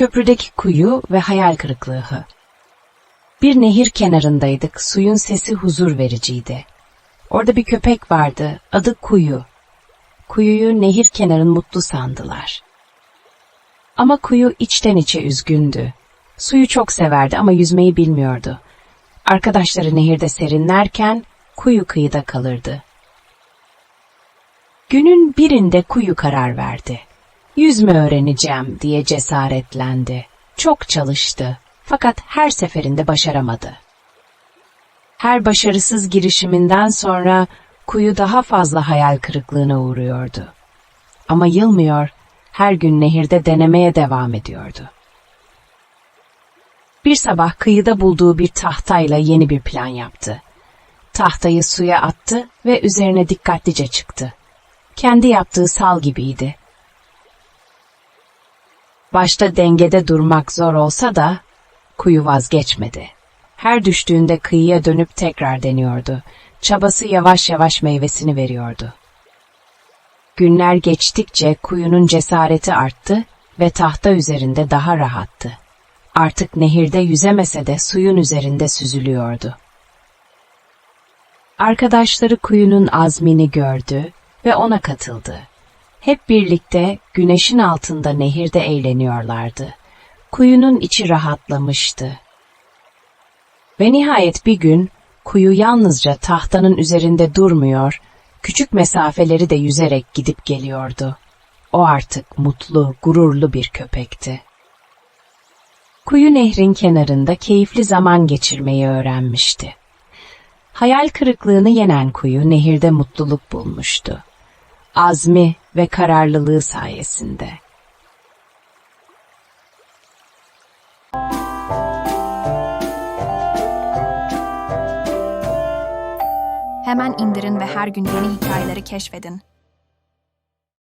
Köprüdeki kuyu ve hayal kırıklığı. Bir nehir kenarındaydık, suyun sesi huzur vericiydi. Orada bir köpek vardı, adı Kuyu. Kuyuyu nehir kenarın mutlu sandılar. Ama kuyu içten içe üzgündü. Suyu çok severdi ama yüzmeyi bilmiyordu. Arkadaşları nehirde serinlerken kuyu kıyıda kalırdı. Günün birinde kuyu karar verdi. Yüzme öğreneceğim diye cesaretlendi. Çok çalıştı fakat her seferinde başaramadı. Her başarısız girişiminden sonra kuyu daha fazla hayal kırıklığına uğruyordu. Ama yılmıyor, her gün nehirde denemeye devam ediyordu. Bir sabah kıyıda bulduğu bir tahtayla yeni bir plan yaptı. Tahtayı suya attı ve üzerine dikkatlice çıktı. Kendi yaptığı sal gibiydi. Başta dengede durmak zor olsa da kuyu vazgeçmedi. Her düştüğünde kıyıya dönüp tekrar deniyordu. Çabası yavaş yavaş meyvesini veriyordu. Günler geçtikçe kuyunun cesareti arttı ve tahta üzerinde daha rahattı. Artık nehirde yüzemese de suyun üzerinde süzülüyordu. Arkadaşları kuyunun azmini gördü ve ona katıldı. Hep birlikte güneşin altında nehirde eğleniyorlardı. Kuyunun içi rahatlamıştı. Ve nihayet bir gün kuyu yalnızca tahtanın üzerinde durmuyor, küçük mesafeleri de yüzerek gidip geliyordu. O artık mutlu, gururlu bir köpekti. Kuyu nehrin kenarında keyifli zaman geçirmeyi öğrenmişti. Hayal kırıklığını yenen kuyu nehirde mutluluk bulmuştu. Azmi ve kararlılığı sayesinde. Hemen indirin ve her gün yeni hikayeleri keşfedin.